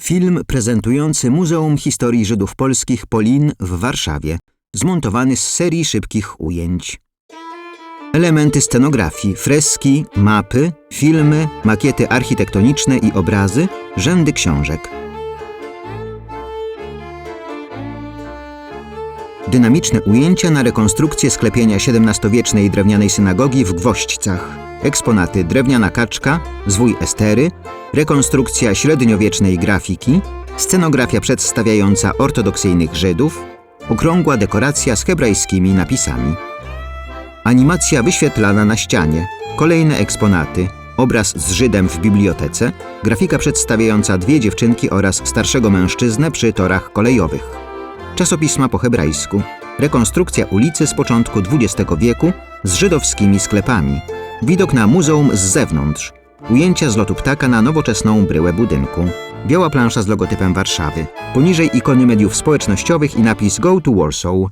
Film prezentujący Muzeum Historii Żydów Polskich Polin w Warszawie, zmontowany z serii szybkich ujęć. Elementy scenografii, freski, mapy, filmy, makiety architektoniczne i obrazy, rzędy książek. Dynamiczne ujęcia na rekonstrukcję sklepienia XVII-wiecznej drewnianej synagogi w Gwoźdźcach. Eksponaty drewniana kaczka, zwój Estery, rekonstrukcja średniowiecznej grafiki, scenografia przedstawiająca ortodoksyjnych Żydów, okrągła dekoracja z hebrajskimi napisami. Animacja wyświetlana na ścianie, kolejne eksponaty, obraz z Żydem w bibliotece, grafika przedstawiająca dwie dziewczynki oraz starszego mężczyznę przy torach kolejowych. Czasopisma po hebrajsku, rekonstrukcja ulicy z początku XX wieku z żydowskimi sklepami, widok na muzeum z zewnątrz, ujęcia z lotu ptaka na nowoczesną bryłę budynku, biała plansza z logotypem Warszawy, poniżej ikony mediów społecznościowych i napis Go to Warsaw.